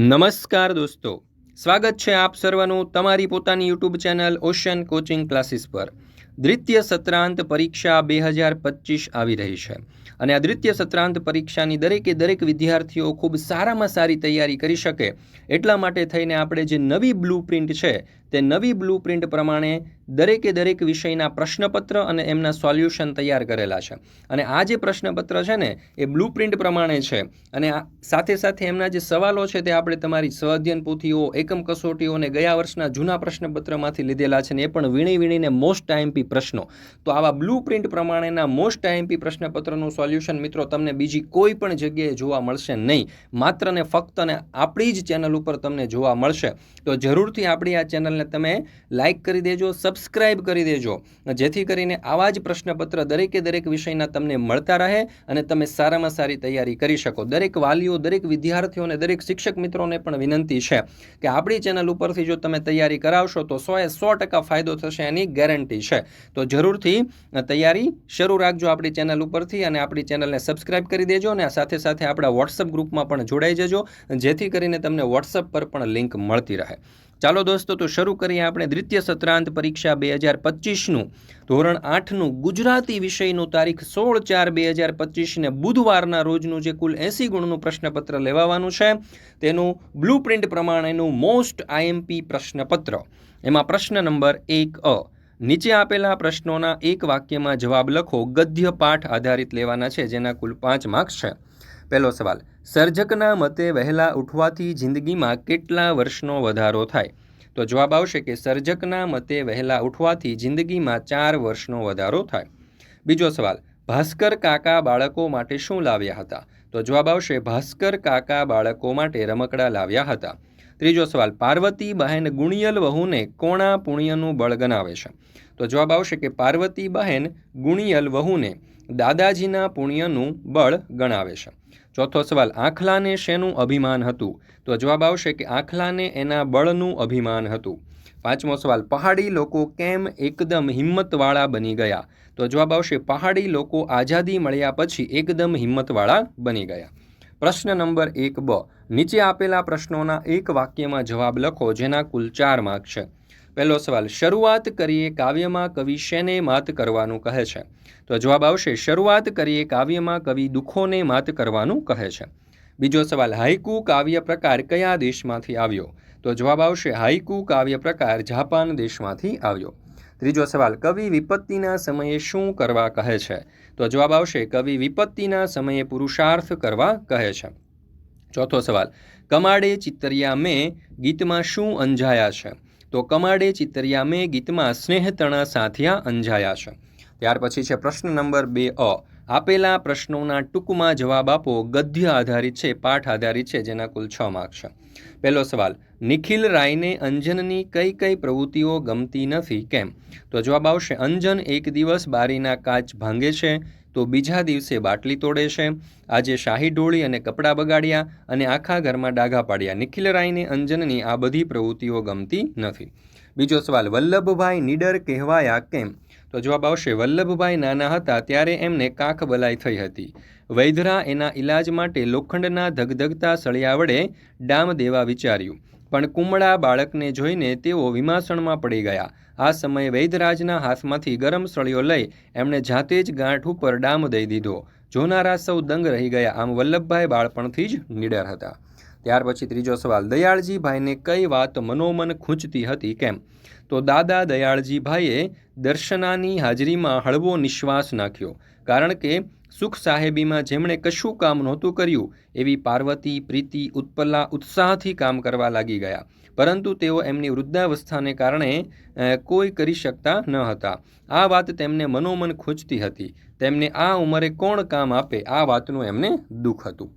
નમસ્કાર દોસ્તો. સ્વાગત છે આપ સર્વનું તમારી પોતાની YouTube channel ocean coaching classes પર. દ્વિતીય સત્રાંત પરીક્ષા બે હજાર પચીસ આવી રહી છે. અને આ દ્વિતીય સત્રાંત પરીક્ષાની દરેકે દરેક વિદ્યાર્થીઓ ખૂબ સારામાં સારી તૈયારી કરી શકે. એટલા માટે થઈને આપણે જે નવી બ્લુ પ્રિન્ટ છે તે નવી બ્લુ પ્રિન્ટ પ્રમાણે દરેકે દરેક વિષયના પ્રશ્નપત્ર અને એમના સોલ્યુશન તૈયાર કરેલા છે. અને આ જે પ્રશ્નપત્ર છે ને, એ બ્લુ પ્રિન્ટ પ્રમાણે છે. અને સાથે સાથે એમના જે સવાલો છે તે આપણે તમારી સ્વઅધ્યયન પોથીઓ, એકમ કસોટીઓ અને ગયા વર્ષના જૂના પ્રશ્નપત્રમાંથી લીધેલા છે ને, એ પણ વીણી વીણીને મોસ્ટ આઈએમપી પ્રશ્નો. તો આવા બ્લુ પ્રિન્ટ પ્રમાણેના મોસ્ટ આઈએમપી પ્રશ્નપત્રનું સોલ્યુશન મિત્રો તમને બીજી કોઈ પણ જગ્યાએ જોવા મળશે નહીં. માત્ર ને ફક્ત ને આપણી જ ચેનલ ઉપર તમને જોવા મળશે. તો જરૂરથી આપણી આ ચેનલને તમે લાઇક કરી દેજો, સબસ્ક્રાઇબ કરી દેજો. જેથી કરીને આવા જ પ્રશ્નપત્ર દરેકે દરેક વિષયના તમને મળતા રહે અને તમે સારામાં સારી તૈયારી કરી શકો. દરેક વાલીઓ, દરેક વિદ્યાર્થીઓને દરેક શિક્ષક મિત્રોને પણ વિનંતી છે કે આપણી ચેનલ ઉપરથી જો તમે તૈયારી કરાવશો તો સોએ સો ટકા ફાયદો થશે એની ગેરંટી છે. તો જરૂરથી તૈયારી શરૂ રાખજો આપણી ચેનલ ઉપરથી અને આપણી ચેનલને સબસ્ક્રાઇબ કરી દેજો અને સાથે સાથે આપણા વોટ્સઅપ ગ્રુપમાં પણ જોડાઈ જજો. જેથી કરીને તમને વોટ્સઅપ પર પણ લિંક મળતી રહે. ચાલો દોસ્તો, તો શરૂ કરીએ આપણે દ્વિતીય સત્રાંત પરીક્ષા બે હજાર પચીસનું. ધોરણ આઠનું ગુજરાતી વિષયનું તારીખ સોળ ચાર બે હજાર પચીસને બુધવારના રોજનું જે કુલ એંસી ગુણનું પ્રશ્નપત્ર લેવાવાનું છે, તેનું બ્લુ પ્રિન્ટ પ્રમાણેનું મોસ્ટ આઈએમપી પ્રશ્નપત્ર. એમાં પ્રશ્ન નંબર એક અ. નીચે આપેલા પ્રશ્નોના એક વાક્યમાં જવાબ લખો, ગદ્ય પાઠ આધારિત લેવાના છે, જેના કુલ પાંચ માર્ક્સ છે. પહેલો સવાલ. સર્જકના મતે વહેલા ઉઠવાથી જિંદગીમાં કેટલા વર્ષનો વધારો થાય? તો જવાબ આવશે કે સર્જકના મતે વહેલા ઉઠવાથી જિંદગીમાં ચાર વર્ષનો વધારો થાય. બીજો સવાલ. ભાસ્કર કાકા બાળકો માટે શું લાવ્યા હતા? તો જવાબ આવશે, ભાસ્કર કાકા બાળકો માટે રમકડા લાવ્યા હતા. ત્રીજો સવાલ. પાર્વતી બહેન ગુણિયલ વહુને કોણા પુણ્યનું બળ ગણાવે છે? તો જવાબ આવશે કે પાર્વતી બહેન ગુણિયલ વહુને દાદાજીના પુણ્યનું બળ ગણાવે છે. ચોથો સવાલ, આખલાને શેનું અભિમાન હતું? તો જવાબ આવશે કે આખલાને એના બળનું અભિમાન હતું. પાંચમો સવાલ, પહાડી લોકો કેમ એકદમ હિંમતવાળા બની ગયા? તો જવાબ આવશે, પહાડી લોકો આઝાદી મળ્યા પછી એકદમ હિંમતવાળા બની ગયા. પ્રશ્ન નંબર એક બ, નીચે આપેલા પ્રશ્નોના એક વાક્યમાં જવાબ લખો જેના કુલ ચાર માર્ક છે. પહેલો સવાલ, શરૂઆત કરીએ કાવ્યમાં કવિ શેને માત કરવાનું કહે છે? તો જવાબ આવશે, શરૂઆત કરીએ કાવ્યમાં કવિ દુઃખોને માત કરવાનું કહે છે. બીજો સવાલ હાઈકુ કાવ્ય પ્રકાર કયા દેશમાંથી આવ્યો? તો જવાબ આવશે હાઈકુ કાવ્ય પ્રકાર જાપાન દેશમાંથી આવ્યો. ત્રીજો સવાલ, કવિ વિપત્તિના સમયે શું કરવા કહે છે? તો જવાબ આવશે, કવિ વિપત્તિના સમયે પુરુષાર્થ કરવા કહે છે. ચોથો સવાલ, કમાડે ચિતરિયા મેં ગીતમાં શું અંજાયા છે? તો કમાડે ચિતરિયા મેં ગીતમાં સ્નેહતણા સાથિયા અંજાયા છે. ત્યાર પછી છે પ્રશ્ન નંબર બે અ. આપેલા પ્રશ્નોના ટૂંકમાં જવાબ આપો. ગદ્ય આધારિત છે, પાઠ આધારિત છે, જેના કુલ છ માર્ક છે. પહેલો સવાલ, નિખિલ રાયને અંજનની કઈ કઈ પ્રવૃત્તિઓ ગમતી નથી? કેમ? તો જવાબ આવશે, અંજન એક દિવસ બારીના કાચ ભાંગે છે તો બીજા દિવસે બાટલી તોડે છે. આજે શાહી ઢોળી અને કપડાં બગાડ્યા અને આખા ઘરમાં ડાઘા પાડ્યા. નિખિલ રાયને, અંજનની આ બધી પ્રવૃત્તિઓ ગમતી નથી. બીજો સવાલ, વલ્લભભાઈ નીડર કહેવાયા કેમ? તો જવાબ આવશે, વલ્લભભાઈ નાના હતા ત્યારે એમને કાખ બલાઈ થઈ હતી. વૈધરા એના ઈલાજ માટે લોખંડના ધગધગતા સળિયા વડે ડામ દેવા વિચાર્યું. પણ કુમળા બાળકને જોઈને તેઓ વિમાસણમાં પડી ગયા. આ સમયે વૈદરાજના હાથમાંથી ગરમ સળિયો લઈ એમણે જાતે જ ગાંઠ ઉપર ડામ દઈ દીધો. જોનારા સૌ દંગ રહી ગયા. આમ વલ્લભભાઈ બાળપણથી જ નીડર હતા. ત્યાર પછી ત્રીજો સવાલ, દયાળજીભાઈને કઈ વાત મનોમન ખૂંચતી હતી, કેમ? તો દાદા દયાળજીભાઈએ દર્શનાની હાજરીમાં હળવો નિશ્વાસ નાખ્યો, કારણ કે સુખ સાહેબીમાં જેમણે કશું કામ નહોતું કર્યું, એવી પાર્વતી, પ્રીતિ ઉત્પલ્લા ઉત્સાહથી કામ કરવા લાગી ગયા. પરંતુ તેઓ એમની વૃદ્ધાવસ્થાને કારણે કોઈ કરી શકતા ન હતા. આ વાત તેમને મનોમન ખૂંચતી હતી. તેમને આ ઉંમરે કોણ કામ આપે, આ વાતનું એમને દુઃખ હતું.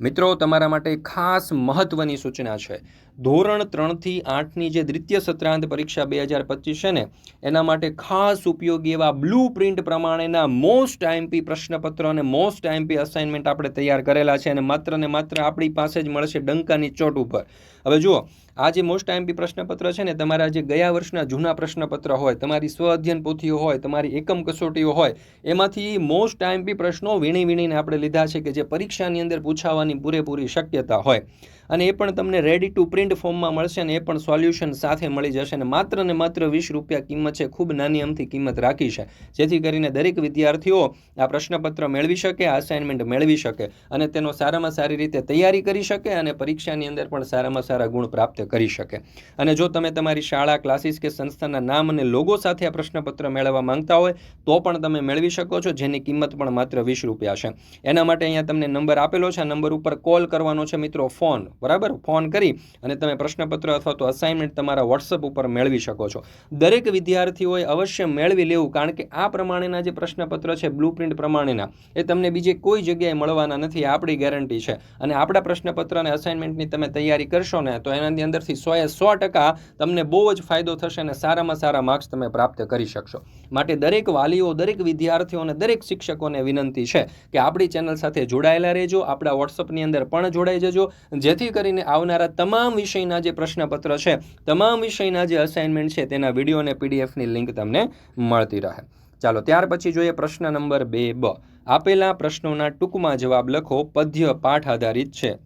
મિત્રો, તમારા માટે ખાસ મહત્ત્વની સૂચના છે. ધોરણ ત્રણથી આઠની જે દ્વિતીય સત્રાંત પરીક્ષા બે હજાર પચીસ છે ને, એના માટે ખાસ ઉપયોગી એવા બ્લુ પ્રિન્ટ પ્રમાણેના મોસ્ટ આઈએમપી પ્રશ્નપત્ર અને મોસ્ટ આઈએમપી અસાઇનમેન્ટ આપણે તૈયાર કરેલા છે અને માત્ર ને માત્ર આપણી પાસે જ મળશે ડંકાની ચોટ ઉપર. હવે જુઓ આ જે મોસ્ટ આઈએમપી પ્રશ્નપત્ર છે ને, તમારા જે ગયા વર્ષના જૂના પ્રશ્નપત્ર હોય, તમારી સ્વ અધ્યયન પોથીઓ હોય, તમારી એકમ કસોટીઓ હોય, એમાંથી મોસ્ટ આઈએમપી પ્રશ્નો વીણી વીણીને આપણે લીધા છે કે જે પરીક્ષાની અંદર પૂછાવાની પૂરેપૂરી શક્યતા હોય. અને એ પણ તમને રેડી ટુ પ્રિન્ટ ફોર્મમાં મળશે અને એ પણ સોલ્યુશન સાથે મળી જશે અને માત્ર ને માત્ર વીસ રૂપિયા કિંમત છે, ખૂબ નાની અમથી કિંમત રાખી છે. જેથી કરીને દરેક વિદ્યાર્થીઓ આ પ્રશ્નપત્ર મેળવી શકે અસાઇનમેન્ટ મેળવી શકે અને તેનો સારામાં સારી રીતે તૈયારી કરી શકે અને પરીક્ષાની અંદર પણ સારામાં સારા ગુણ પ્રાપ્ત કરી શકે. અને જો તમે તમારી શાળા ક્લાસીસ કે સંસ્થાના નામ અને લોગો સાથે આ પ્રશ્નપત્ર મેળવવા માંગતા હોય, તો પણ તમે મેળવી શકો છો, જેની કિંમત પણ માત્ર વીસ રૂપિયા છે. એના માટે અહીંયા તમને નંબર આપેલો છે. આ નંબર ઉપર કોલ કરવાનો છે મિત્રો, ફોન. બરાબર? ફોન કરી અને તમે પ્રશ્નપત્ર અથવા તો અસાઇનમેન્ટ તમારા વોટ્સઅપ ઉપર મેળવી શકો છો. દરેક વિદ્યાર્થીઓએ અવશ્ય મેળવી લેવું, કારણ કે આ પ્રમાણેના જે પ્રશ્નપત્ર છે બ્લુ પ્રિન્ટ પ્રમાણેના, એ તમને બીજે કોઈ જગ્યાએ મળવાના નથી આપણી ગેરંટી છે. અને આપણા પ્રશ્નપત્ર અને અસાઇનમેન્ટની તમે તૈયારી કરશો ને, તો એનાની અંદરથી સોએ સો ટકા તમને બહુ જ ફાયદો થશે અને સારામાં સારા માર્ક્સ તમે પ્રાપ્ત કરી શકશો. માટે દરેક વાલીઓ, દરેક વિદ્યાર્થીઓ અને દરેક શિક્ષકોને વિનંતી છે કે આપણી ચેનલ સાથે જોડાયેલા રહેજો, આપણા વોટ્સઅપની અંદર પણ જોડાઈ જજો, જેથી કરીને આવનારા તમામ વિષયના જે પ્રશ્નપત્ર છે, તમામ વિષયના જે અસાઇનમેન્ટ છે, તેના વીડિયો અને પીડીએફની લિંક તમને મળતી રહે. ચાલો, ત્યાર પછી જોઈએ પ્રશ્ન નંબર બે બ. આપેલા પ્રશ્નોના ટૂંકમાં જવાબ લખો. પદ્ય પાઠ આધારિત છે.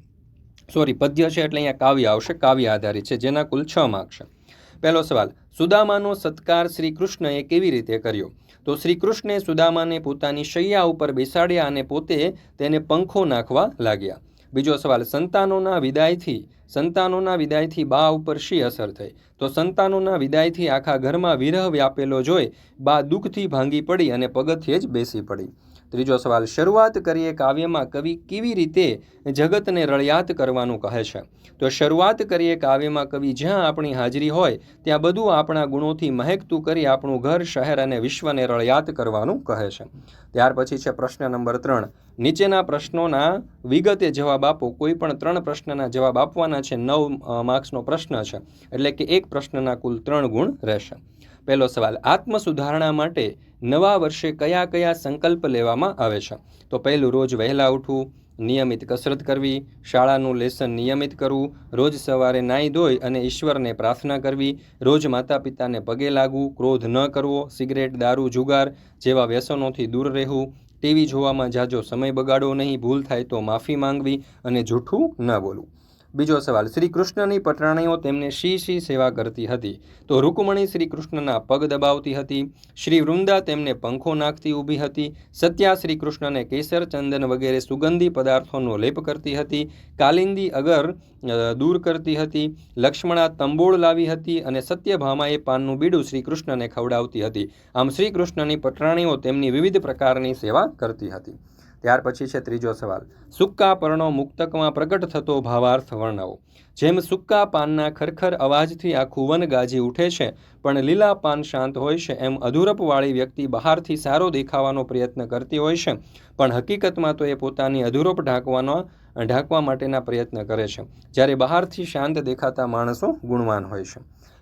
સોરી પદ્ય છે એટલે અહીંયા કાવ્ય આવશે. કાવ્ય આધારિત છે, જેના કુલ છ માર્ક છે. પહેલો સવાલ, સુદામાનો સત્કાર શ્રી કૃષ્ણએ કેવી રીતે કર્યો? તો શ્રી કૃષ્ણે સુદામાને પોતાની શૈયા ઉપર બેસાડ્યા અને પોતે તેને પંખો નાખવા લાગ્યા. બીજો સવાલ, સંતાનોના વિદાયથી સંતાનોના વિદાયથી બા ઉપર શી અસર થઈ? તો સંતાનોના વિદાયથી આખા ઘરમાં વિરહ વ્યાપેલો જોઈ બા દુઃખથી ભાંગી પડી અને પગથિયે જ બેસી પડી. ત્રીજો સવાલ, શરૂઆત કરીએ કાવ્યમાં કવિ કેવી રીતે જગતને રળિયાત કરવાનું કહે છે? તો શરૂઆત કરીએ કાવ્યમાં કવિ જ્યાં આપણી હાજરી હોય, ત્યાં બધું આપણા ગુણોથી મહેકતું કરી આપણું ઘર, શહેર અને વિશ્વને રળિયાત કરવાનું કહે છે. ત્યાર પછી છે પ્રશ્ન નંબર ત્રણ. નીચેના પ્રશ્નોના વિગતે જવાબ આપો. કોઈ પણ ત્રણ પ્રશ્નના જવાબ આપવાના છે. નવ માર્ક્સનો પ્રશ્ન છે. એટલે કે એક પ્રશ્નના કુલ ત્રણ ગુણ રહેશે. પહેલો સવાલ આત્મ સુધારણા માટે નવા વર્ષે કયા કયા સંકલ્પ લેવામાં આવે છે? તો પહેલું, રોજ વહેલા ઉઠવું, નિયમિત કસરત કરવી, શાળાનું લેસન નિયમિત કરવું, રોજ સવારે નાહી ધોઈ અને ઈશ્વરને પ્રાર્થના કરવી, રોજ માતા પિતાને પગે લાગવું, ક્રોધ ન કરવો, સિગરેટ, દારૂ, જુગાર જેવા વ્યસનોથી દૂર રહેવું, ટીવી જોવામાં જાજો સમય બગાડવો નહીં, ભૂલ થાય તો માફી માંગવી અને જૂઠું ન બોલવું. બીજો સવાલ શ્રી કૃષ્ણની પટરાણીઓ તેમને શી શી સેવા કરતી હતી? તો રૂકમણી શ્રી કૃષ્ણના પગ દબાવતી હતી, શ્રી વૃંદા તેમને પંખો નાખતી ઊભી હતી, સત્યા શ્રી કૃષ્ણને કેસર, ચંદન વગેરે સુગંધી પદાર્થોનો લેપ કરતી હતી, કાલિંદી અગર દૂર કરતી હતી, લક્ષ્મણા તંબોળ લાવી હતી અને સત્યભામાએ પાનનું બીડું શ્રી કૃષ્ણને ખવડાવતી હતી. આમ શ્રી કૃષ્ણની પટરાણીઓ તેમની વિવિધ પ્રકારની સેવા કરતી હતી. ત્યાર પછી છે ત્રીજો સવાલ. સુક્કા પર્ણો મુક્તકમાં પ્રગટ થતો ભાવાર્થ વર્ણવો. જેમ સુક્કા પાનના ખરખર અવાજથી આખું વન ગાજી ઉઠે છે, પણ લીલા પાન શાંત હોય છે, એમ અધૂરપવાળી વ્યક્તિ બહારથી સારો દેખાવાનો પ્રયત્ન કરતી હોય છે, પણ હકીકતમાં તો એ પોતાની અધુરપ ઢાંકવાનો, ઢાંકવા માટેના પ્રયત્ન કરે છે, જ્યારે બહારથી શાંત દેખાતા માણસો ગુણવાન હોય છે.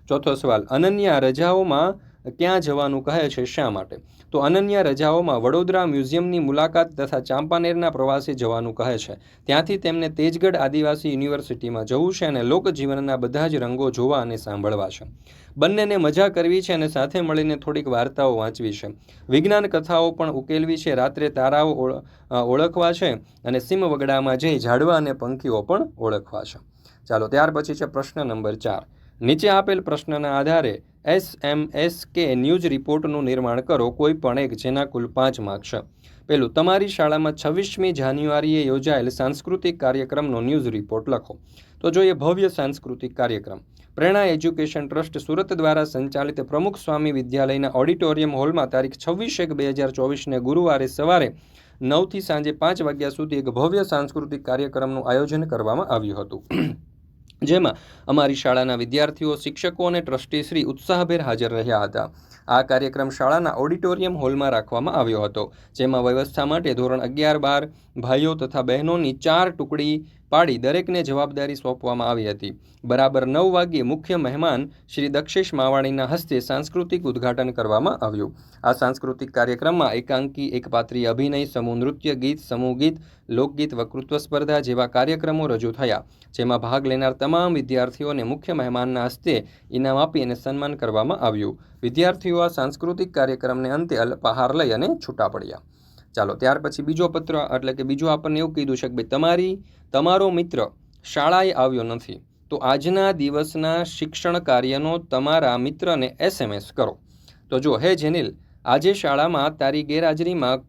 ચોથો સવાલ, અનન્ય રજાઓમાં ક્યાં જવાનું કહે છે શા માટે? તો અનન્ય રજાઓમાં વડોદરા મ્યુઝિયમની મુલાકાત તથા ચાંપાનેરના પ્રવાસે જવાનું કહે છે. ત્યાંથી તેમને તેજગઢ આદિવાસી યુનિવર્સિટીમાં જવું છે અને લોકજીવનના બધા જ રંગો જોવા અને સાંભળવા છે. બંનેને મજા કરવી છે અને સાથે મળીને થોડીક વાર્તાઓ વાંચવી છે. વિજ્ઞાન કથાઓ પણ ઉકેલવી છે. રાત્રે તારાઓ ઓળખવા છે અને સીમ વગડામાં જઈ ઝાડવા અને પંખીઓ પણ ઓળખવા છે. ચાલો, ત્યાર પછી છે પ્રશ્ન નંબર ચાર. નીચે આપેલ પ્રશ્નના આધારે S M S K news રિપોર્ટનું નિર્માણ કરો કોઈ પણ એક જેના કુલ પાંચ માર્ક પેલું, તમારી શાળામાં છવ્વીસમી જાન્યુઆરીએ યોજાયેલ સાંસ્કૃતિક કાર્યક્રમનો ન્યૂઝ રિપોર્ટ લખો. તો જોઈએ ભવ્ય સાંસ્કૃતિક કાર્યક્રમ, પ્રેરણા એજ્યુકેશન ટ્રસ્ટ સુરત દ્વારા સંચાલિત પ્રમુખ સ્વામી વિદ્યાલયના ઓડિટોરિયમ હોલમાં તારીખ છવ્વીસ એક બે હજાર ચોવીસને ગુરુવારે સવારે નવથી સાંજે પાંચ વાગ્યા સુધી એક ભવ્ય સાંસ્કૃતિક કાર્યક્રમનું આયોજન કરવામાં આવ્યું હતું. જેમાં અમારી શાળાના વિદ્યાર્થીઓ, શિક્ષકો અને ટ્રસ્ટીશ્રી ઉત્સાહભેર હાજર રહ્યા હતા. આ કાર્યક્રમ શાળાના ઓડિટોરિયમ હોલમાં રાખવામાં આવ્યો હતો, જેમાં વ્યવસ્થા માટે ધોરણ અગિયાર બાર ભાઈઓ તથા બહેનોની ચાર ટુકડી પાડી દરેકને જવાબદારી સોંપવામાં આવી હતી. બરાબર નવ વાગ્યે મુખ્ય મહેમાન શ્રી દક્ષેશ માવાણીના હસ્તે સાંસ્કૃતિક ઉદ્ઘાટન કરવામાં આવ્યું. આ સાંસ્કૃતિક કાર્યક્રમમાં એકાંકી, એકપાત્રી અભિનય, સમૂહ નૃત્ય ગીત, સમૂહ ગીત, લોકગીત વકૃત્વ સ્પર્ધા જેવા કાર્યક્રમો રજૂ થયા. જેમાં ભાગ લેનાર તમામ વિદ્યાર્થીઓને મુખ્ય મહેમાનના હસ્તે ઇનામ આપી અને સન્માન કરવામાં આવ્યું. વિદ્યાર્થીઓ આ સાંસ્કૃતિક કાર્યક્રમને અંતે અલ્પાહાર લઈ અને છૂટા પડ્યા. ચાલો, ત્યાર પછી બીજો પત્ર, એટલે કે બીજું આપણને એવું કીધું છે કે ભાઈ, તમારી, તમારો મિત્ર શાળાએ આવ્યો નથી, તો આજના દિવસના શિક્ષણ કાર્યનો તમારા મિત્રને એસએમએસ કરો. તો જો હે જેનિલ, આજે શાળામાં તારી ગેરહાજરીમાં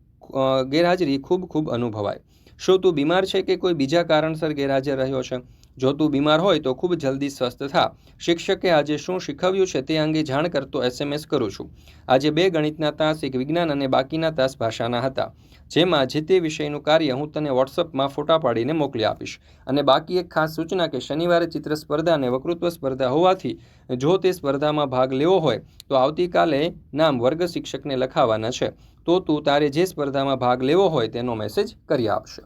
ગેરહાજરી ખૂબ ખૂબ અનુભવાય. શું તું બીમાર છે કે કોઈ બીજા કારણસર ગેરહાજર રહ્યો છે? જો તું બીમાર હોય તો ખૂબ જલ્દી સ્વસ્થ થા. શિક્ષકે આજે શું શીખવ્યું છે તે અંગે જાણ કરતો એસએમએસ કરું છું. આજે બે ગણિતના તાસ, એક વિજ્ઞાન અને બાકીના તાસ ભાષાના હતા. જેમાં જે તે વિષયનું કાર્ય હું તને વોટ્સઅપમાં ફોટા પાડીને મોકલી આપીશ. અને બાકી એક ખાસ સૂચના કે શનિવારે ચિત્ર સ્પર્ધા અને વક્તૃત્વ સ્પર્ધા હોવાથી જો તે સ્પર્ધામાં ભાગ લેવો હોય તો આવતીકાલે નામ વર્ગ શિક્ષકને લખાવવાના છે. તો તું તારે જે સ્પર્ધામાં ભાગ લેવો હોય તેનો મેસેજ કરી આપશે.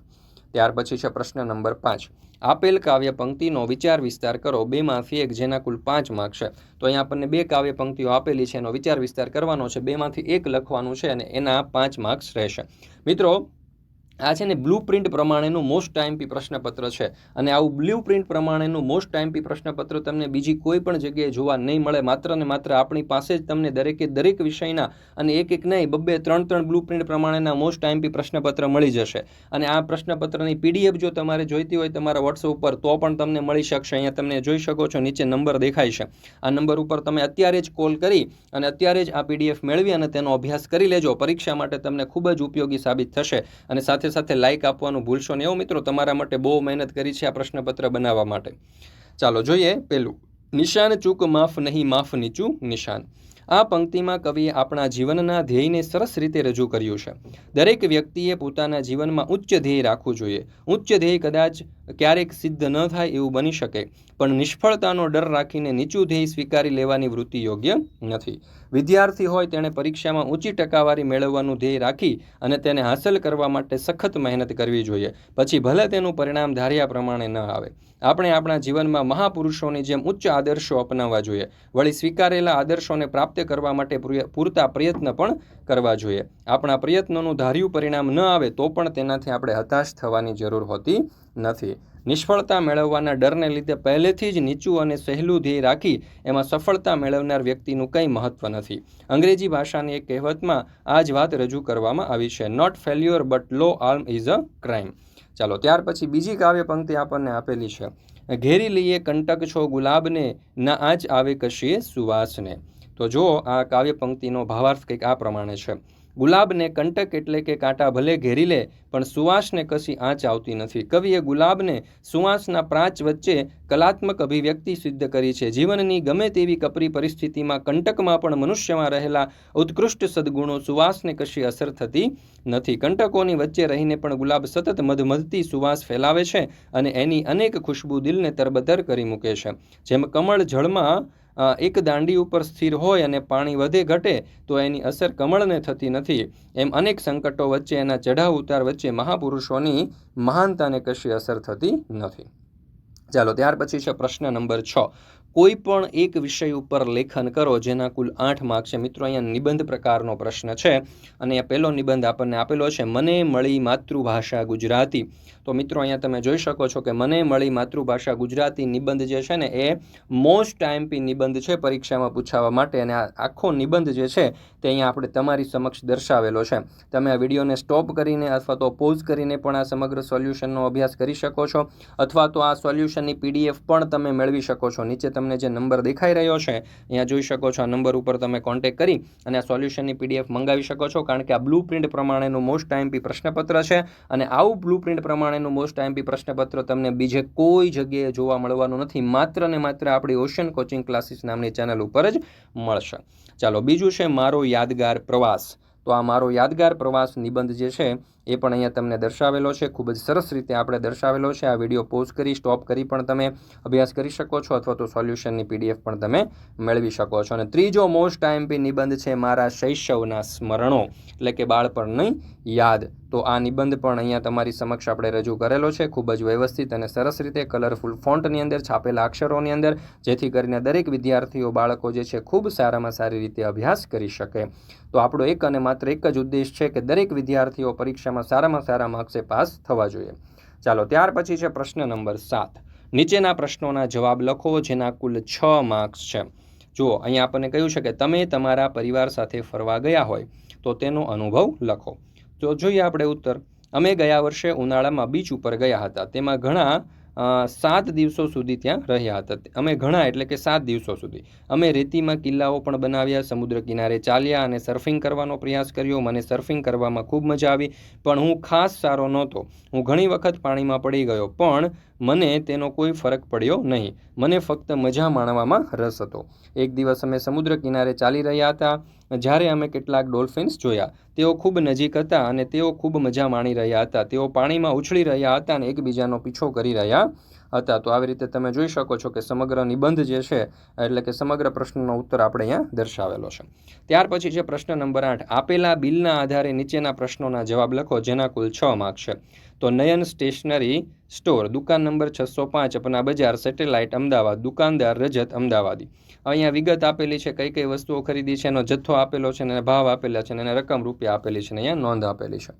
ત્યાર પછી છે પ્રશ્ન નંબર પાંચ. આપેલ કાવ્ય પંક્તિનો વિચાર વિસ્તાર કરો. બેમાંથી એક જેના કુલ પાંચ માર્ક છે. તો અહીંયા આપણને બે કાવ્ય પંક્તિઓ આપેલી છે. એનો વિચાર વિસ્તાર કરવાનો છે. બેમાંથી એક લખવાનું છે અને એના પાંચ માર્ક્સ રહેશે. મિત્રો આ છે ને બ્લુ પ્રિન્ટ પ્રમાણેનું મોસ્ટ ટાઈમપી પ્રશ્નપત્ર છે. અને આવું બ્લુ પ્રિન્ટ પ્રમાણેનું મોસ્ટ ટાઈમપી પ્રશ્નપત્ર તમને બીજી કોઈ પણ જગ્યાએ જોવા નહીં મળે. માત્ર ને માત્ર આપણી પાસે જ તમને દરેકે દરેક વિષયના અને એક એક નહીં, બબ્બે ત્રણ ત્રણ બ્લુ પ્રિન્ટ પ્રમાણેના મોસ્ટ ટાઈમપી પ્રશ્નપત્ર મળી જશે. અને આ પ્રશ્નપત્રની પીડીએફ જો તમારે જોઈતી હોય તમારા વોટ્સઅપ ઉપર, તો પણ તમને મળી શકશે. અહીંયા તમને જોઈ શકો છો, નીચે નંબર દેખાય છે. આ નંબર ઉપર તમે અત્યારે જ કોલ કરી અને અત્યારે જ આ પીડીએફ મેળવી અને તેનો અભ્યાસ કરી લેજો. પરીક્ષા માટે તમને ખૂબ જ ઉપયોગી સાબિત થશે. અને સાથે સાથે લાઇક આપવાનું ભૂલશો ને એવું મિત્રો, તમારા માટે બહુ મહેનત કરી છે આ પ્રશ્નપત્ર બનાવવા માટે. ચાલો જોઈએ પેલું. નિશાન ચૂક માફ નહીં, માફ નીચું નિશાન. આ પંક્તિમાં કવિએ આપણા જીવનના ધ્યેયને સરસ રીતે રજૂ કર્યું છે. દરેક વ્યક્તિએ પોતાના જીવનમાં ઉચ્ચ ધ્યેય રાખવું જોઈએ. ઉચ્ચ ધ્યેય કદાચ ક્યારેક સિદ્ધ ન થાય એવું બની શકે, પણ નિષ્ફળતાનો ડર રાખીને નીચું ધ્યેય સ્વીકારી લેવાની વૃત્તિ યોગ્ય નથી. વિદ્યાર્થી હોય તેણે પરીક્ષામાં ઊંચી ટકાવારી મેળવવાનું ધ્યેય રાખી અને તેને હાંસલ કરવા માટે સખત મહેનત કરવી જોઈએ. પછી ભલે તેનું પરિણામ ધાર્યા પ્રમાણે ન આવે. આપણે આપણા જીવનમાં મહાપુરુષોની જેમ ઉચ્ચ આદર્શો અપનાવવા જોઈએ. વળી સ્વીકારેલા આદર્શોને પ્રાપ્ત કરવા માટે પૂરતા પ્રયત્ન પણ કરવા જોઈએ. આપણા પ્રયત્નોનું ધાર્યું પરિણામ ન આવે તો પણ તેનાથી આપણે હતાશ થવાની જરૂર હોતી નથી. નિષ્ફળતા મેળવવાના ડરને લીધે પહેલેથી જ નીચું અને સહેલું ધ્યેય રાખી એમાં સફળતા મેળવનાર વ્યક્તિનું કંઈ મહત્વ નથી. અંગ્રેજી ભાષાની એક કહેવતમાં આ જ વાત રજૂ કરવામાં આવી છે not failure but low aim is a crime ચાલો, ત્યાર પછી બીજી કાવ્ય પંક્તિ આપણને આપેલી છે, ઘેરી લઈએ કંટક છો ગુલાબને, ના આજ આવે કશીએ સુવાસને. તો જો આ કાવ્ય પંક્તિનો ભાવાર્થ કંઈક આ પ્રમાણે છે ગુલાબને કંટક એટલે કે કાંટા ભલે ઘેરી લે, પણ સુવાસને કશી આંચ આવતી નથી. કવિએ ગુલાબને સુવાસના પ્રાંચ વચ્ચે કલાત્મક અભિવ્યક્તિ સિદ્ધ કરી છે. જીવનની ગમે તેવી કપરી પરિસ્થિતિમાં કંટકમાં પણ મનુષ્યમાં રહેલા ઉત્કૃષ્ટ સદગુણો સુવાસને કશી અસર થતી નથી. કંટકોની વચ્ચે રહીને પણ ગુલાબ સતત મધમધતી સુવાસ ફેલાવે છે અને એની અનેક ખુશ્બુ દિલને તરબતર કરી મૂકે છે. જેમ કમળ જળમાં એક દાંડી ઉપર સ્થિર હોય અને પાણી વધે ઘટે, તો એની અસર કમળને થતી નથી. એમ અનેક સંકટો વચ્ચે એના ચઢાવ ઉતાર વચ્ચે મહાપુરુષોની મહાનતાને કશી અસર થતી નથી. ચાલો, ત્યાર પછી છે પ્રશ્ન નંબર છ. કોઈ પણ એક વિષય ઉપર લેખન કરો, જેના કુલ આઠ માર્ક છે. મિત્રો, અહીંયા નિબંધ પ્રકારનો પ્રશ્ન છે અને પહેલો નિબંધ આપણને આપેલો છે, મને મળી માતૃભાષા ગુજરાતી. તો મિત્રો, અહીંયા તમે જોઈ શકો છો કે મને મળી માતૃભાષા ગુજરાતી નિબંધ જે છે ને, એ મોસ્ટ ટાઈમપી નિબંધ છે પરીક્ષામાં પૂછાવા માટે. અને આ આખો નિબંધ જે છે, તે અહીંયા આપણે તમારી સમક્ષ દર્શાવેલો છે. તમે આ વિડીયોને સ્ટોપ કરીને અથવા તો પોઝ કરીને પણ આ સમગ્ર સોલ્યુશનનો અભ્યાસ કરી શકો છો, અથવા તો આ સોલ્યુશનની પીડીએફ પણ તમે મેળવી શકો છો. નીચે તમને જે નંબર દેખાઈ રહ્યો છે, અહીંયા જોઈ શકો છો આ નંબર ઉપર તમે કોન્ટેક્ટ કરી અને આ સોલ્યુશનની પીડીએફ મંગાવી શકો છો, કારણ કે આ બ્લુ પ્રિન્ટ પ્રમાણેનું મોસ્ટ ટાઈમપી પ્રશ્નપત્ર છે અને આવું બ્લુ પ્રિન્ટ પ્રમાણેનું મોસ્ટ ટાઈમપી પ્રશ્નપત્ર તમને બીજે કોઈ જગ્યાએ જોવા મળવાનું નથી, માત્ર ને માત્ર આપણી ઓશન કોચિંગ ક્લાસીસ નામની ચેનલ ઉપર જ મળશે. ચાલો બીજું છે મારો યાદગાર પ્રવાસ. તો આ મારો યાદગાર પ્રવાસ નિબંધ જે છે એ પણ અહીંયા તમને દર્શાવેલો છે. ખૂબ જ સરસ રીતે આપણે દર્શાવેલો છે. આ વીડિયો પોઝ કરી, સ્ટોપ કરી પણ તમે અભ્યાસ કરી શકો છો અથવા તો સોલ્યુશનની પીડીએફ પણ તમે મેળવી શકો છો. અને ત્રીજો મોસ્ટ ટાઈમપી નિબંધ છે મારા શૈશવના સ્મરણો, એટલે કે બાળપણની યાદ. તો આ નિબંધ પણ અહીંયા તમારી સમક્ષ આપણે રજૂ કરેલો છે. ખૂબ જ વ્યવસ્થિત અને સરસ રીતે કલરફુલ ફોન્ટની અંદર, છાપેલા અક્ષરોની અંદર, જેથી કરીને દરેક વિદ્યાર્થીઓ, બાળકો જે છે ખૂબ સારામાં સારી રીતે અભ્યાસ કરી શકે. તો આપણો એક અને માત્ર એક જ ઉદ્દેશ છે કે દરેક વિદ્યાર્થીઓ પરીક્ષામાં સારામાં સારા માર્ક્સે પાસ થવા જોઈએ. ચાલો, ત્યાર પછી છે પ્રશ્ન નંબર સાત. નીચેના પ્રશ્નોના જવાબ લખો, જેના કુલ છ માર્ક્સ છે. જુઓ, અહીંયા આપણને કહ્યું છે કે તમે તમારા પરિવાર સાથે ફરવા ગયા હોય, તો તેનો અનુભવ લખો. તો જોઈએ આપણે ઉત્તર. અમે ગયા વર્ષે ઉનાળામાં બીચ ઉપર ગયા હતા. તેમાં ઘણા સાત દિવસો સુધી ત્યાં રહ્યા હતા. અમે ઘણા, એટલે કે સાત દિવસો સુધી. અમે રેતીમાં કિલ્લાઓ પણ બનાવ્યા, સમુદ્ર કિનારે ચાલ્યા અને સર્ફિંગ કરવાનો પ્રયાસ કર્યો. મને સર્ફિંગ કરવામાં ખૂબ મજા આવી, પણ હું ખાસ સારો નહોતો. હું ઘણી વખત પાણીમાં પડી ગયો, પણ મને તેનો કોઈ ફરક પડ્યો નહીં. મને ફક્ત મજા માણવામાં રસ હતો. એક દિવસ અમે સમુદ્ર કિનારે ચાલી રહ્યા હતા. જ્યારે અમે કેટલાક ડોલ્ફિન્સ જોયા, તેઓ ખૂબ નજીક હતા અને તેઓ ખૂબ મજા માણી રહ્યા હતા. તેઓ પાણીમાં ઉછળી રહ્યા હતા અને એકબીજાનો પીછો કરી રહ્યા હતા. તો આવી રીતે તમે જોઈ શકો છો કે સમગ્ર નિબંધ જે છે, એટલે કે સમગ્ર પ્રશ્નનો ઉત્તર આપણે અહીંયા દર્શાવેલો છે. ત્યાર પછી છે પ્રશ્ન નંબર આઠ. આપેલા બિલના આધારે નીચેના પ્રશ્નોના જવાબ લખો, જેના કુલ છ માર્ક છે. તો નયન સ્ટેશનરી સ્ટોર, દુકાન નંબર છસો પાંચ, અપના બજાર, સેટેલાઇટ, અમદાવાદ, દુકાનદાર રજત, અમદાવાદી. અહીંયા વિગત આપેલી છે, કઈ કઈ વસ્તુઓ ખરીદી છે, એનો જથ્થો આપેલો છે અને ભાવ આપેલા છે અને રકમ રૂપિયા આપેલી છે અને અહીંયા નોંધ આપેલી છે.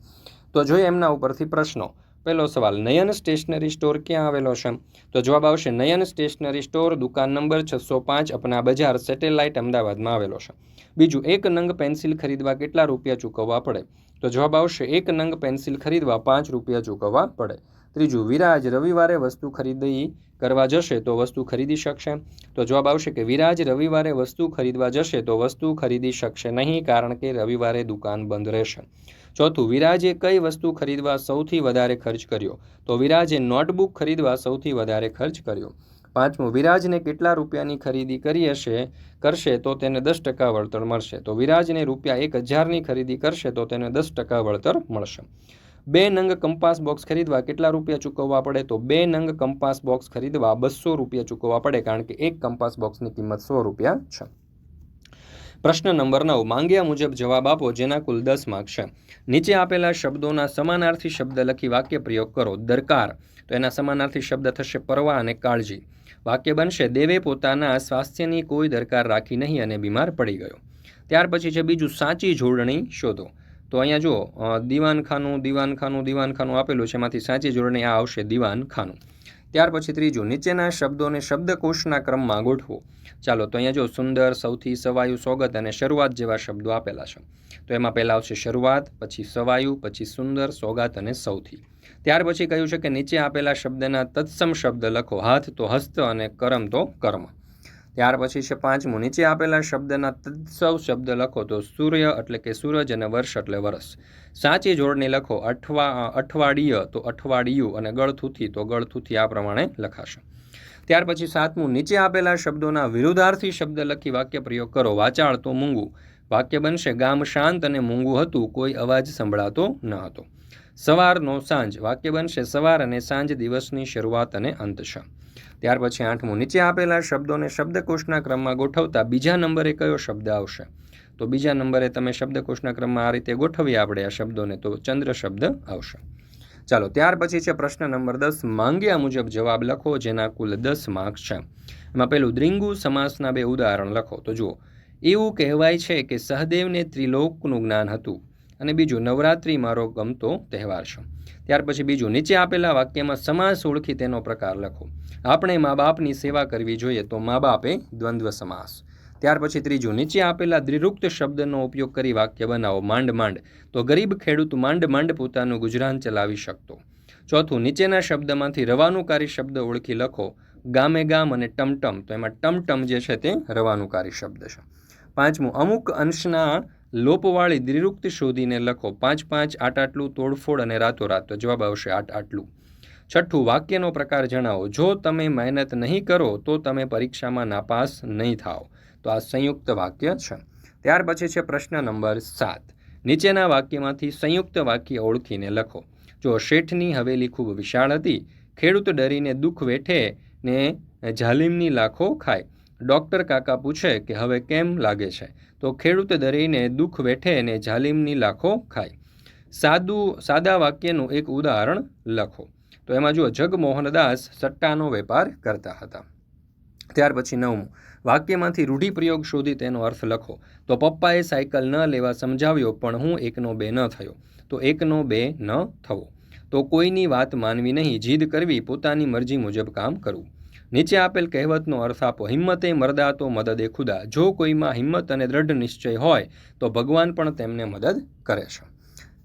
તો જોઈએ એમના ઉપરથી પ્રશ્નો. પહેલો સવાલ, નયન સ્ટેશનરી સ્ટોર ક્યાં આવેલો છે? તો જવાબ આવશે, નયન સ્ટેશનરી સ્ટોર, દુકાન નંબર છસો પાંચ, અપના બજાર સેટેલાઇટ અમદાવાદમાં આવેલો છે. બીજું, એક નંગ પેન્સિલ ખરીદવા કેટલા રૂપિયા ચૂકવવા પડે? તો જવાબ આવશે, એક નંગ પેન્સિલ ખરીદવા પાંચ રૂપિયા ચૂકવવા પડે. ત્રીજું, વિરાજ રવિવારે વસ્તુ ખરીદી કરવા જશે તો વસ્તુ ખરીદી શકશે? તો જવાબ આવશે કે વિરાજ રવિવારે વસ્તુ ખરીદવા જશે તો વસ્તુ ખરીદી શકશે નહીં, કારણ કે રવિવારે દુકાન બંધ રહેશે. ચોથું વિરાજે કઈ વસ્તુ ખરીદવા સૌથી વધારે ખર્ચ કર્યો, તો વિરાજે નોટબુક ખરીદવા સૌથી વધારે ખર્ચ કર્યો. પાંચમું, વિરાજને કેટલા રૂપિયાની ખરીદી કરી હશે, કરશે તો તેને દસ ટકા વળતર મળશે. તો વિરાજને રૂપિયા એક હજારની ખરીદી કરશે તો તેને દસ ટકા વળતર મળશે. બે નંગ કંપાસ બોક્સ ખરીદવા કેટલા રૂપિયા ચૂકવવા પડે? તો બે નંગ કંપાસ બોક્સ ખરીદવા બસો રૂપિયા ચૂકવવા પડે, કારણ કે એક કંપાસ બોક્સની કિંમત સો રૂપિયા છે. પ્રશ્ન નંબર નવ માંગ્યા મુજબ જવાબ આપો, જેના કુલ દસ માર્ક છે. નીચે આપેલા શબ્દોના સમાનાર્થી શબ્દ લખી વાક્ય પ્રયોગ કરો. દરકાર. તો એના સમાનાર્થી શબ્દ થશે પરવા અને કાળજી. વાક્ય બનશે, દેવે પોતાના સ્વાસ્થ્યની કોઈ દરકાર રાખી નહીં અને બીમાર પડી ગયો. ત્યાર પછી છે બીજું, સાચી જોડણી શોધો. તો અહીંયા જુઓ દીવાનખાનું દીવાનખાનું દીવાનખાનું આપેલું છે, એમાંથી સાચી જોડણી આ આવશે, દીવાનખાનું. ત્યાર પછી ત્રીજું, નીચેના શબ્દોને શબ્દકોશના ક્રમમાં ગોઠવો. ચાલો, તો અહીંયા જો સુંદર, સૌથી સવાયુ સોગત અને શરૂઆત જેવા શબ્દો આપેલા છે. તો એમાં પહેલાં આવશે શરૂઆત, પછી સવાયુ, પછી સુંદર સોગાત અને સૌથી. ત્યાર પછી કહ્યું છે કે નીચે આપેલા શબ્દના તત્સમ શબ્દ લખો. હાથ તો હસ્ત અને કરમ તો કર્મ. ત્યાર પછી છે પાંચમું. નીચે આપેલા શબ્દના તત્સવ શબ્દ લખો તો સૂર્ય એટલે કે સૂરજ અને વર્ષ એટલે વર્ષ સાચી જોડણી લખો અઠવા અઠવાડિય તો અઠવાડિયું અને ગળથુથી તો ગળથુથી આ પ્રમાણે લખાશે. ત્યાર પછી સાતમું. નીચે આપેલા શબ્દોના વિરુદ્ધાર્થી શબ્દ લખી વાક્ય પ્રયોગ કરો. વાચાળ તો મૂંગું. વાક્ય બનશે ગામ શાંત અને મૂંગું હતું. કોઈ અવાજ સંભળાતો ન હતો. સવારનો સાંજ. વાક્ય બનશે સવાર અને સાંજ દિવસની શરૂઆત અને અંત છે ત્યાર પછી આઠમું, નીચે આપેલા શબ્દોને શબ્દકોશના ક્રમમાં ગોઠવતા બીજા નંબરે કયો શબ્દ આવશે? તો બીજા નંબરે તમે શબ્દકોશના ક્રમમાં આ રીતે ગોઠવીએ આપણે આ શબ્દોને, તો ચંદ્ર શબ્દ આવશે. ચાલો, ત્યાર પછી છે પ્રશ્ન નંબર દસ. માંગ્યા મુજબ જવાબ લખો, જેના કુલ દસ માર્ક્સ છે. એમાં પેલું દ્રિંગુ સમાસના બે ઉદાહરણ લખો. તો જુઓ. એવું કહેવાય છે કે સહદેવને ત્રિલોકનું જ્ઞાન હતું. અને બીજું નવરાત્રિ મારો ગમતો તહેવાર છે. ત્યાર પછી બીજું નીચે આપેલા વાક્યમાં સમાસ ઓળખી તેનો પ્રકાર લખો. આપણે મા બાપની સેવા કરવી જોઈએ તો મા બાપે દ્વંદ્વ સમાસ. ત્યાર પછી ત્રીજું, નીચે આપેલા દ્રિરુક્ત શબ્દનો ઉપયોગ કરી વાક્ય બનાવો માંડ માંડ. તો ગરીબ ખેડૂત માંડ માંડ પોતાનું ગુજરાન ચલાવી શકતો. ચોથું, નીચેના શબ્દમાંથી રવાનુકારી શબ્દ ઓળખી લખો. ગામે ગામ અને ટમટમ. તો એમાં ટમટમ જે છે તે રવાનુકારી શબ્દ છે. પાંચમું, અમુક અંશના લોપવાળી દ્રિરુક્ત શોધીને લખો પાંચ પાંચ આટ આટલું તોડફોડ અને રાતોરાત. તો જવાબ આવશે આટ આટલું. છઠ્ઠું, વાક્યનો પ્રકાર જણાવો. જો તમે મહેનત નહીં કરો, તો તમે પરીક્ષામાં નાપાસ નહીં થાઓ. તો આ સંયુક્ત વાક્ય છે. ત્યાર પછી છે પ્રશ્ન નંબર સાત. નીચેના વાક્યમાંથી સંયુક્ત વાક્ય ઓળખીને લખો. જો શેઠની હવેલી ખૂબ વિશાળ હતી, ખેડૂત ડરીને દુઃખ વેઠે ને જાલિમની લાખો ખાય. ડૉક્ટર કાકા પૂછે કે હવે કેમ લાગે છે? તો ખેડૂત ડરીને દુઃખ વેઠે અને જાલિમની લાખો ખાય. સાદું, સાદા વાક્યનું એક ઉદાહરણ લખો. તો એમાં જુઓ, જગમોહનદાસ સટ્ટાનો વેપાર કરતા હતા. ત્યાર પછી નવમું, વાક્યમાંથી રૂઢિપ્રયોગ શોધી તેનો અર્થ લખો. તો પપ્પાએ સાયકલ ન લેવા સમજાવ્યો, પણ હું એકનો બે ન થયો. તો એકનો બે ન થવો. તો કોઈની વાત માનવી નહીં, જીદ કરવી, પોતાની મરજી મુજબ કામ કરવું. નીચે આપેલ કહેવતનો અર્થ આપો, હિંમતે મરદા તો મદદે ખુદા. જો કોઈમાં હિંમત અને દ્રઢ નિશ્ચય હોય, તો ભગવાન પણ તેમને મદદ કરે છે.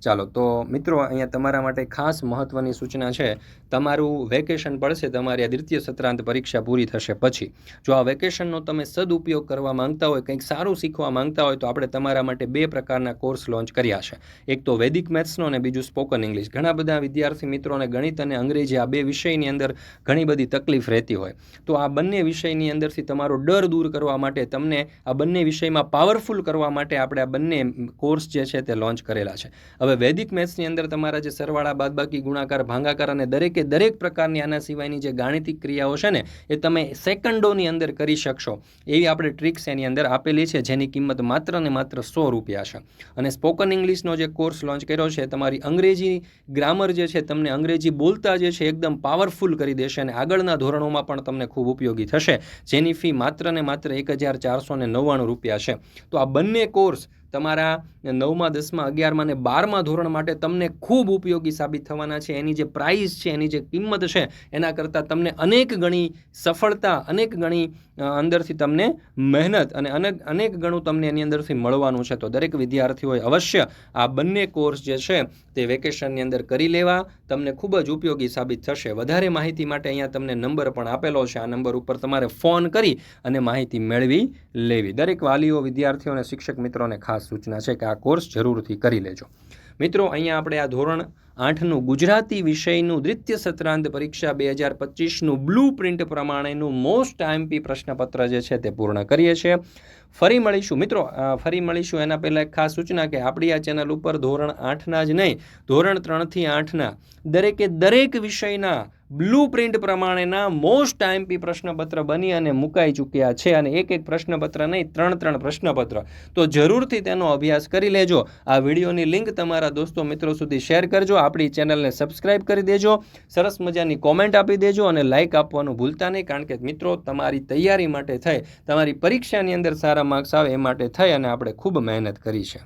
ચાલો, તો મિત્રો અહીંયા તમારા માટે ખાસ મહત્ત્વની સૂચના છે, તમારું વેકેશન પડશે, તમારી આ દ્વિતીય સત્રાંત પરીક્ષા પૂરી થશે પછી. જો આ વેકેશનનો તમે સદુપયોગ કરવા માંગતા હોય, કંઈક સારું શીખવા માંગતા હોય, તો આપણે તમારા માટે બે પ્રકારના કોર્સ લોન્ચ કર્યા છે. એક તો વૈદિક મેથ્સનો અને બીજું સ્પોકન ઇંગ્લિશ. ઘણા બધા વિદ્યાર્થી મિત્રોને ગણિત અને અંગ્રેજી આ બે વિષયની અંદર ઘણી બધી તકલીફ રહેતી હોય. તો આ બંને વિષયની અંદરથી તમારો ડર દૂર કરવા માટે, તમને આ બંને વિષયમાં પાવરફુલ કરવા માટે આપણે આ બંને કોર્સ જે છે તે લોન્ચ કરેલા છે. હવે વૈદિક મેથ્સની અંદર તમારા જે સરવાળા, બાદબાકી, ગુણાકાર, ભાંગાકાર અને દરેકે દરેક પ્રકારની આના સિવાયની જે ગાણિતિક ક્રિયાઓ છે ને, એ તમે સેકન્ડોની અંદર કરી શકશો. એવી આપણે ટ્રિક્સ એની અંદર આપેલી છે, જેની કિંમત માત્ર ને માત્ર સો રૂપિયા છે. અને સ્પોકન ઇંગ્લિશનો જે કોર્સ લોન્ચ કર્યો છે, તમારી અંગ્રેજી ગ્રામર જે છે, તમને અંગ્રેજી બોલતા જે છે, એકદમ પાવરફુલ કરી દેશે અને આગળના ધોરણોમાં પણ તમને ખૂબ ઉપયોગી થશે. જેની ફી માત્ર ને માત્ર એક હજાર ચારસો ને નવ્વાણું રૂપિયા છે. તો આ બંને કોર્સ તમારા નવમાં, દસમાં, અગિયારમાં અને બારમા ધોરણ માટે તમને ખૂબ ઉપયોગી સાબિત થવાના છે. એની જે પ્રાઇસ છે, એની જે કિંમત છે, એના કરતાં તમને અનેક ગણી સફળતા, અનેક ગણી અંદરથી તમને મહેનત અને અનેક અનેક ગણું તમને એની અંદરથી મળવાનું છે. તો દરેક વિદ્યાર્થીઓએ અવશ્ય આ બંને કોર્સ જે છે, તે વેકેશનની અંદર કરી લેવા. તમને ખૂબ જ ઉપયોગી સાબિત થશે. વધારે માહિતી માટે અહીંયા તમને નંબર પણ આપેલો છે. આ નંબર ઉપર તમારે ફોન કરી અને માહિતી મેળવી લેવી. દરેક વાલીઓ, વિદ્યાર્થીઓ અને શિક્ષક મિત્રોને ખાસ સૂચના છે કે આ કોર્સ જરૂરથી કરી લેજો. મિત્રો અહીંયા આપણે આ ધોરણ આઠનું ગુજરાતી વિષયનું દ્વિતીય સત્રાંત પરીક્ષા બે હજાર પચીસનું બ્લુ પ્રિન્ટ પ્રમાણેનું મોસ્ટ આઈએમપી પ્રશ્નપત્ર જે છે તે પૂર્ણ કરીએ છીએ. ફરી મળીશું. મિત્રો ફરી મળીશું. એના પહેલાં એક ખાસ સૂચના કે આપણી આ ચેનલ ઉપર ધોરણ આઠના જ નહીં, ધોરણ ત્રણથી આઠના, દરેકે દરેક વિષયના બ્લુ પ્રિન્ટ પ્રમાણેના મોસ્ટ આઈએમપી પ્રશ્નપત્ર બની અને મુકાઈ ચૂક્યા છે અને એક એક પ્રશ્નપત્ર નહીં, ત્રણ ત્રણ પ્રશ્નપત્ર. તો જરૂરથી તેનો અભ્યાસ કરી લેજો. આ વિડીયોની લિંક તમારા દોસ્તો મિત્રો સુધી શેર કરજો. આપણી ચેનલને સબસ્ક્રાઇબ કરી દેજો, સરસ મજાની કોમેન્ટ આપી દેજો અને લાઇક આપવાનું ભૂલતા નહીં, કારણ કે મિત્રો તમારી તૈયારી માટે થઈ, તમારી પરીક્ષાની અંદર સારા માર્ક્સ આવે એ માટે થઈ અને આપણે ખૂબ મહેનત કરી છે